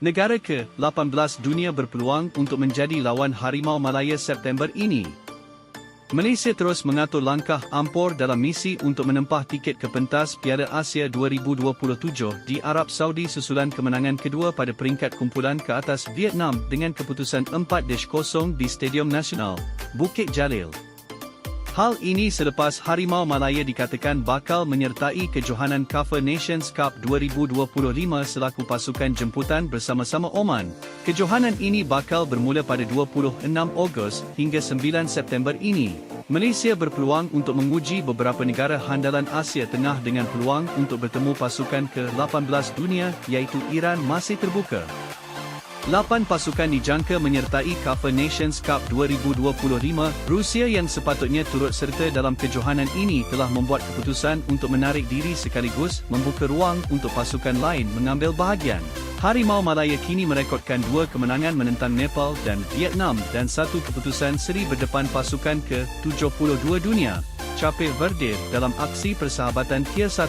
Negara ke-18 dunia berpeluang untuk menjadi lawan Harimau Malaya September ini. Malaysia terus mengatur langkah Ampor dalam misi untuk menempah tiket ke pentas Piala Asia 2027 di Arab Saudi susulan kemenangan kedua pada peringkat kumpulan ke atas Vietnam dengan keputusan 4-0 di Stadium Nasional, Bukit Jalil. Hal ini selepas Harimau Malaya dikatakan bakal menyertai kejohanan Cover Nations Cup 2025 selaku pasukan jemputan bersama-sama Oman. Kejohanan ini bakal bermula pada 26 Ogos hingga 9 September ini. Malaysia berpeluang untuk menguji beberapa negara handalan Asia Tengah dengan peluang untuk bertemu pasukan ke-18 dunia iaitu Iran masih terbuka. Lapan pasukan dijangka menyertai Cover Nations Cup 2025. Rusia yang sepatutnya turut serta dalam kejohanan ini telah membuat keputusan untuk menarik diri sekaligus membuka ruang untuk pasukan lain mengambil bahagian. Harimau Malaya kini merekodkan dua kemenangan menentang Nepal dan Vietnam dan satu keputusan seri berdepan pasukan ke-72 dunia, Cape Verde dalam aksi persahabatan Tier 1.